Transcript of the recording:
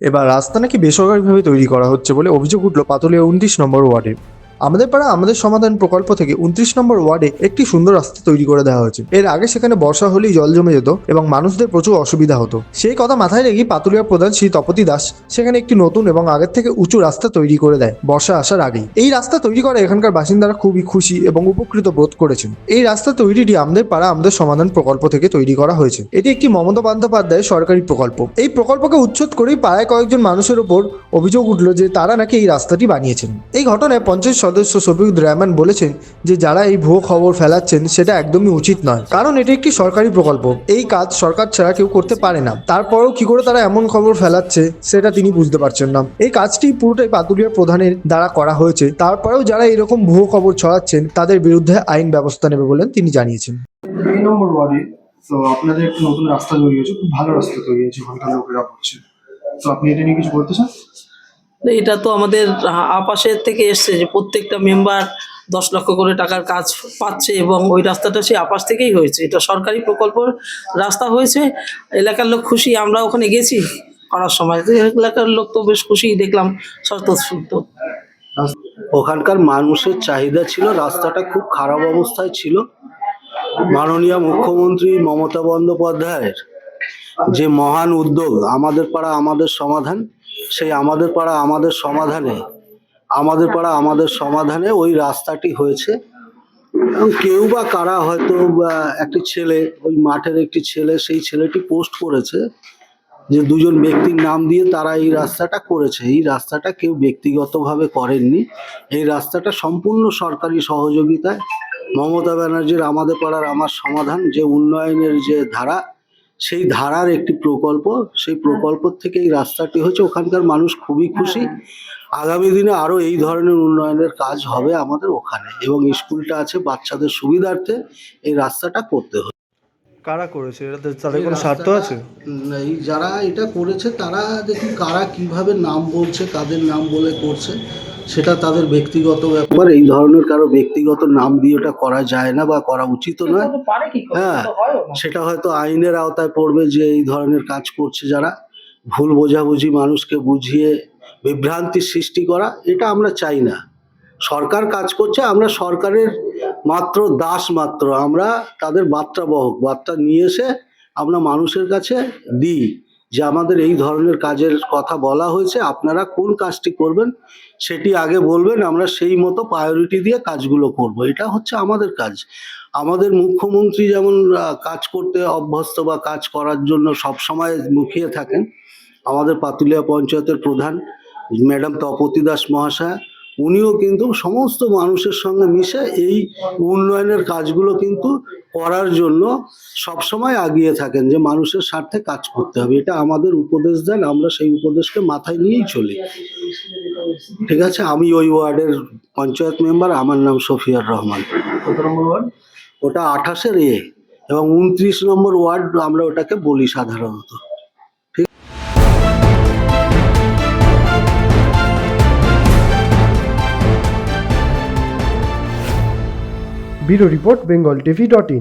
এবার রাস্তা নাকি বেসরকারিভাবে তৈরি করা হচ্ছে বলে অভিযোগ উঠল পাতুলিয়া উনত্রিশ নম্বর ওয়ার্ডে। আমাদের পাড়া আমাদের সমাধান প্রকল্প থেকে উনত্রিশ নম্বর ওয়ার্ডে একটি সুন্দর রাস্তা তৈরি করে দেওয়া হয়েছে। এর আগে সেখানে বর্ষা হলেই জল জমে যেত এবং মানুষদের প্রচুর অসুবিধা হতো। সেই কথা মাথায় রেখেই পাতুলিয়া প্রধান শ্রী তপতি দাস সেখানে একটি নতুন এবং আগের থেকে উঁচু রাস্তা তৈরি করে দেয় বর্ষা আসার আগেই। এই রাস্তা তৈরি করে এখানকার বাসিন্দারা খুবই খুশি এবং উপকৃত বোধ করেছেন। এই রাস্তা তৈরিটি আমাদের পাড়া আমাদের সমাধান প্রকল্প থেকে তৈরি করা হয়েছে। এটি একটি মমতা বন্দ্যোপাধ্যায়ের সরকারি প্রকল্প। এই প্রকল্পকে উচ্ছেদ করেই পাড়ায় কয়েকজন মানুষের ওপর অভিযোগ উঠল যে তারা নাকি এই রাস্তাটি বানিয়েছেন। এই ঘটনায় পঞ্চায়েত সদস্য শফিউদ রহমান বলেছেন যে যারা এই ভুয়ো খবর ফেলাচ্ছেন, সেটা একদমই উচিত নয়। কারণ এটি একটি সরকারি প্রকল্প। এই কাজ সরকার ছাড়া কেউ করতে পারে না। তারপরেও কি করে তারা এমন খবর ফেলাচ্ছে, সেটা তিনি বুঝতে পারছেন না। এই কাজটি পুরোটাই পাতুলিয়া প্রধানের দ্বারা করা হয়েছে। তারপরেও যারা এরকম ভুয়ো খবর ছড়াচ্ছেন, তাদের বিরুদ্ধে আইন ব্যবস্থা নেবে বলেন তিনি জানিয়েছেন। নম্বর ওয়ার্ডে, তো আপনাদের একটা নতুন রাস্তা তৈরি হয়েছে, খুব ভালো রাস্তা তৈরি হয়েছে, ওখানকার লোকেরা বলছে। তো আপনি এটা নিয়ে কিছু বলতে চান? এটা তো আমাদের আপাশের থেকে এসছে যে প্রত্যেকটা মেম্বার দশ লক্ষ করে টাকার কাজ পাচ্ছে এবং ওই রাস্তাটা সেই আপাশ থেকেই হয়েছে। এটা সরকারি প্রকল্প রাস্তা হয়েছে। এলাকার লোক খুশি, আমরা ওখানে গেছি করার সময়। এলাকার লোক তো বেশ খুশি দেখলাম স্বতঃস্ফূর্ত ওখানকার মানুষের চাহিদা ছিল, রাস্তাটা খুব খারাপ অবস্থায় ছিল। মাননীয় মুখ্যমন্ত্রী মমতা বন্দ্যোপাধ্যায়ের যে মহান উদ্যোগ, আমাদের পাড়া আমাদের সমাধান সেই আমাদের পাড়া আমাদের সমাধানে, আমাদের পাড়া আমাদের সমাধানে ওই রাস্তাটি হয়েছে। কেউ বা কারা হয়তো একটি ছেলে, ওই মাঠের একটি ছেলে, সেই ছেলেটি পোস্ট করেছে যে দুজন ব্যক্তির নাম দিয়ে তারা এই রাস্তাটা করেছে। এই রাস্তাটা কেউ ব্যক্তিগতভাবে করেননি। এই রাস্তাটা সম্পূর্ণ সরকারি সহযোগিতায়। মমতা ব্যানার্জির আমাদের পাড়ার আমার সমাধান যে উন্নয়নের যে ধারা সেই ধারার একটি প্রকল্প সেই প্রকল্প থেকে এই রাস্তাটি হচ্ছে ওখানকার মানুষ খুবই খুশি। আগামী দিনে আরও এই ধরনের উন্নয়নের কাজ হবে আমাদের ওখানে এবং স্কুলটা আছে বাচ্চাদের সুবিধার্থে এই রাস্তাটা করতে হবে কারা করেছে? এটাতে এই রাস্তাটা- উম, এই যারা এটা করেছে তারা দেখুন কারা কীভাবে নাম বলছে কাদের নাম বলে করছে সেটা তাদের ব্যক্তিগত ব্যাপার। এই ধরনের কারও ব্যক্তিগত নাম দিয়ে ওটা করা যায় না বা করা উচিত নয়। পারে কি? করে? হ্যাঁ। সেটা হয়তো আইনের আওতায় পড়বে যে এই ধরনের কাজ করছে যারা। ভুল বোঝাবুঝি মানুষকে বুঝিয়ে বিভ্রান্তি সৃষ্টি করা এটা আমরা চাই না। সরকার কাজ করছে আমরা সরকারের মাত্র দাস মাত্র। আমরা তাদের বার্তা বহক বার্তা নিয়ে এসে আমরা মানুষের কাছে দিই। যে আমাদের এই ধরনের কাজের কথা বলা হয়েছে, আপনারা কোন কাজটি করবেন সেটি আগে বলবেন, আমরা সেই মতো প্রায়োরিটি দিয়ে কাজগুলো করব। এটা হচ্ছে আমাদের কাজ। আমাদের মুখ্যমন্ত্রী যেমন কাজ করতে অভ্যস্ত বা কাজ করার জন্য সব সময় মুখিয়ে থাকেন, আমাদের পাতুলিয়া পঞ্চায়েতের প্রধান, ম্যাডাম তপতি দাস মহাশয়া উনিও কিন্তু সমস্ত মানুষের সঙ্গে মিশে এই উন্নয়নের কাজগুলো কিন্তু করার জন্য সবসময় আগিয়ে থাকেন যে মানুষের স্বার্থে কাজ করতে হবে। এটা আমাদের উপদেশ দেন আমরা সেই উপদেশকে মাথায় নিয়েই চলি। ঠিক আছে? আমি ওই ওয়ার্ডের পঞ্চায়েত মেম্বার আমার নাম সফিয়ার রহমান। ওটা আঠাশের এ এবং উনত্রিশ নম্বর ওয়ার্ড আমরা ওটাকে বলি সাধারণত। Bureau report Bengal TV dot in